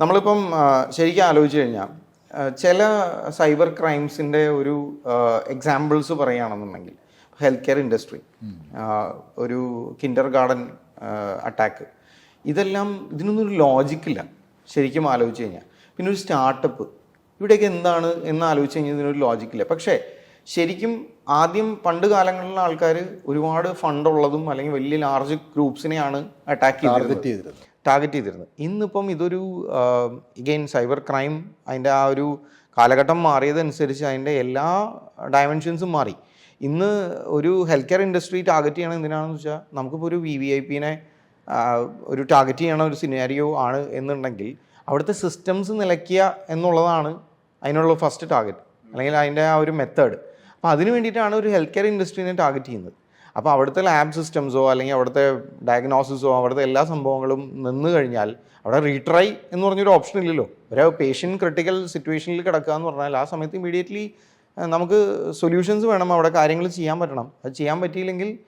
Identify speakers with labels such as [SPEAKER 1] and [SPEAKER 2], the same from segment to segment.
[SPEAKER 1] നമ്മളിപ്പം ശരിക്കും ആലോചിച്ച് കഴിഞ്ഞാൽ ചില സൈബർ ക്രൈംസിന്റെ ഒരു എക്സാമ്പിൾസ് പറയുകയാണെന്നുണ്ടെങ്കിൽ ഹെൽത്ത് കെയർ ഇൻഡസ്ട്രി ഒരു കിൻഡർ ഗാർഡൻ അറ്റാക്ക് ഇതെല്ലാം ഇതിനൊന്നും ഒരു ലോജിക്കില്ല ശരിക്കും ആലോചിച്ച് കഴിഞ്ഞാൽ പിന്നെ ഒരു സ്റ്റാർട്ടപ്പ് ഇവിടെയൊക്കെ എന്താണ് എന്ന് ആലോചിച്ച് കഴിഞ്ഞാൽ ഇതിനൊരു ലോജിക്കില്ല പക്ഷേ ശരിക്കും ആദ്യം പണ്ട് കാലങ്ങളിലെ ആൾക്കാർ ഒരുപാട് ഫണ്ടുള്ളതും അല്ലെങ്കിൽ വലിയ ലാർജ് ഗ്രൂപ്പ്സിനെയാണ് അറ്റാക്ക് ചെയ്തിരുന്നത്. ടാർഗറ്റ് ചെയ്തിരുന്നത്. ഇന്നിപ്പം ഇതൊരു ഇഗെയിൻ സൈബർ ക്രൈം അതിന്റെ ആ ഒരു കാലഘട്ടം മാറിയതനുസരിച്ച് അതിന്റെ എല്ലാ ഡയമെൻഷൻസും മാറി. ഇന്ന് ഒരു ഹെൽത്ത് കെയർ ഇൻഡസ്ട്രി ടാർഗറ്റ് ചെയ്യണം എന്തിനാണെന്ന് വെച്ചാൽ നമുക്കിപ്പോൾ ഒരു വി വി ഐ പിനെ ഒരു ടാർഗറ്റ് ചെയ്യണ ഒരു സിനാരിയോ ആണ് എന്നുണ്ടെങ്കിൽ അവിടുത്തെ സിസ്റ്റംസ് നിലയ്ക്കുക എന്നുള്ളതാണ് അതിനുള്ള ഫസ്റ്റ് ടാർഗറ്റ് അല്ലെങ്കിൽ അതിന്റെ ആ ഒരു മെത്തേഡ് അപ്പോൾ അതിന് വേണ്ടിയിട്ടാണ് ഒരു ഹെൽത്ത് കെയർ ഇൻഡസ്ട്രീനെ ടാർഗറ്റ് ചെയ്യുന്നത്. അപ്പോൾ അവിടുത്തെ ലാബ് സിസ്റ്റംസോ അല്ലെങ്കിൽ അവിടുത്തെ ഡയഗ്നോസിസോ അവിടുത്തെ എല്ലാ സംഭവങ്ങളും നിന്ന് കഴിഞ്ഞാൽ അവിടെ റീട്രൈ എന്ന് പറഞ്ഞൊരു ഓപ്ഷൻ ഇല്ലല്ലോ. ഒരു പേഷ്യന്റ് ക്രിട്ടിക്കൽ സിറ്റുവേഷനിൽ കിടക്കുക എന്ന് പറഞ്ഞാൽ ആ സമയത്ത് ഇമീഡിയറ്റ്ലി നമുക്ക് സൊല്യൂഷൻസ് വേണം അവിടെ കാര്യങ്ങൾ ചെയ്യാൻ പറ്റണം. അത് ചെയ്യാൻ പറ്റിയില്ലെങ്കിൽ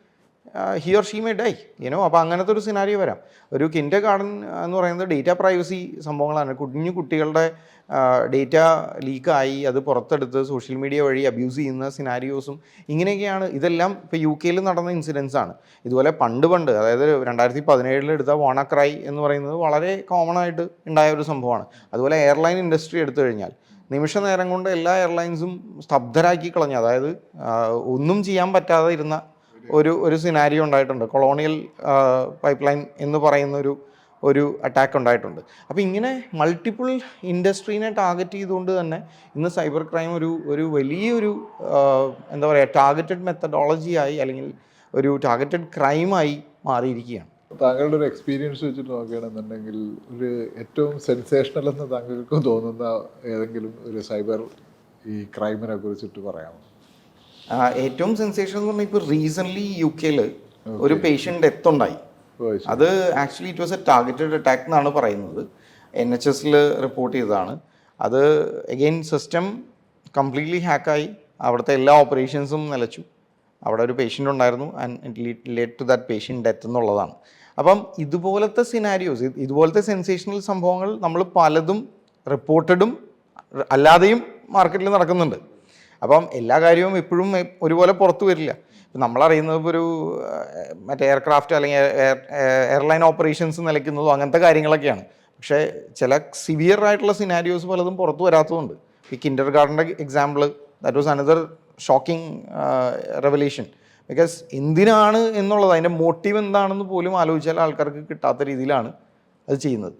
[SPEAKER 1] he or she may die you know അപ്പോൾ അങ്ങനത്തെ ഒരു സിനാരിയോ വരാം. ഒരു കിൻഡർ ഗാർഡൻ എന്ന് പറയുന്നത് ഡേറ്റ പ്രൈവസി സംഭവങ്ങളാണ്. കുഞ്ഞു കുട്ടികളുടെ ഡേറ്റ ലീക്കായി അത് പുറത്തെടുത്ത് സോഷ്യൽ മീഡിയ വഴി അബ്യൂസ് ചെയ്യുന്ന സിനാരിയോസും ഇങ്ങനെയൊക്കെയാണ്. ഇതെല്ലാം ഇപ്പോൾ യു കെയിൽ നടന്ന ഇൻസിഡൻസ് ആണ്. ഇതുപോലെ പണ്ട് പണ്ട് അതായത് രണ്ടായിരത്തി പതിനേഴിൽ എടുത്ത വോണക്രൈ എന്ന് പറയുന്നത് വളരെ കോമൺ ആയിട്ട് ഉണ്ടായ ഒരു സംഭവമാണ്. അതുപോലെ എയർലൈൻ ഇൻഡസ്ട്രി എടുത്തു കഴിഞ്ഞാൽ നിമിഷ നേരം കൊണ്ട് എല്ലാ എയർലൈൻസും സ്തബ്ധരാക്കി കളഞ്ഞു. അതായത് ഒന്നും ചെയ്യാൻ പറ്റാതെ ഇരുന്ന ഒരു ഒരു സിനാരിയോ ഉണ്ടായിട്ടുണ്ട്. കൊളോണിയൽ പൈപ്പ് ലൈൻ എന്ന് പറയുന്ന ഒരു ഒരു അറ്റാക്ക് ഉണ്ടായിട്ടുണ്ട്. അപ്പോൾ ഇങ്ങനെ മൾട്ടിപ്പിൾ ഇൻഡസ്ട്രീനെ ടാർഗറ്റ് ചെയ്തുകൊണ്ട് തന്നെ ഇന്ന് സൈബർ ക്രൈം ഒരു ഒരു വലിയൊരു എന്താ പറയുക ടാർഗറ്റഡ് മെത്തഡോളജി ആയി അല്ലെങ്കിൽ ഒരു ടാർഗറ്റഡ് ക്രൈമായി മാറിയിരിക്കുകയാണ്.
[SPEAKER 2] താങ്കളുടെ ഒരു എക്സ്പീരിയൻസ് വെച്ചിട്ട് നോക്കുകയാണെന്നുണ്ടെങ്കിൽ ഒരു ഏറ്റവും സെൻസേഷണൽ എന്ന് താങ്കൾക്ക് തോന്നുന്ന ഏതെങ്കിലും ഒരു സൈബർ ഈ ക്രൈമിനെ കുറിച്ചിട്ട് പറയാമോ?
[SPEAKER 1] ഏറ്റവും സെൻസേഷൻ എന്ന് പറഞ്ഞാൽ ഇപ്പോൾ റീസെന്റ്ലി യു കെയിൽ ഒരു പേഷ്യന്റ് ഡെത്ത് ഉണ്ടായി അത് actually it was a targeted attack എന്നാണ് പറയുന്നത്. എൻ എച്ച് എസിൽ റിപ്പോർട്ട് ചെയ്തതാണ്. അത് അഗെയിൻ സിസ്റ്റം കംപ്ലീറ്റ്ലി ഹാക്കായി അവിടുത്തെ എല്ലാ ഓപ്പറേഷൻസും നിലച്ചു. അവിടെ ഒരു പേഷ്യന്റ് ഉണ്ടായിരുന്നു and late to that patient death എന്നുള്ളതാണ്. അപ്പം ഇതുപോലത്തെ സിനാരിയോസ് ഇതുപോലത്തെ സെൻസേഷണൽ സംഭവങ്ങൾ നമ്മൾ പലതും റിപ്പോർട്ടഡും അല്ലാതെയും മാർക്കറ്റിൽ നടക്കുന്നുണ്ട്. അപ്പം എല്ലാ കാര്യവും എപ്പോഴും ഒരുപോലെ പുറത്തു വരില്ല. ഇപ്പം നമ്മളറിയുന്നത് ഇപ്പോൾ ഒരു മറ്റേ എയർക്രാഫ്റ്റ് അല്ലെങ്കിൽ എയർലൈൻ ഓപ്പറേഷൻസ് നിലയ്ക്കുന്നതോ അങ്ങനത്തെ കാര്യങ്ങളൊക്കെയാണ്. പക്ഷേ ചില സിവിയർ ആയിട്ടുള്ള സിനാരിയോസ് പലതും പുറത്തു വരാത്തതുണ്ട്. ഈ കിൻഡർ ഗാർഡന്റെ example that was another shocking revelation because എന്തിനാണ് എന്നുള്ളത് അതിന്റെ മോട്ടീവ് എന്താണെന്ന് പോലും ആലോചിച്ചാൽ ആൾക്കാർക്ക് കിട്ടാത്ത രീതിയിലാണ് അത് ചെയ്യുന്നത്.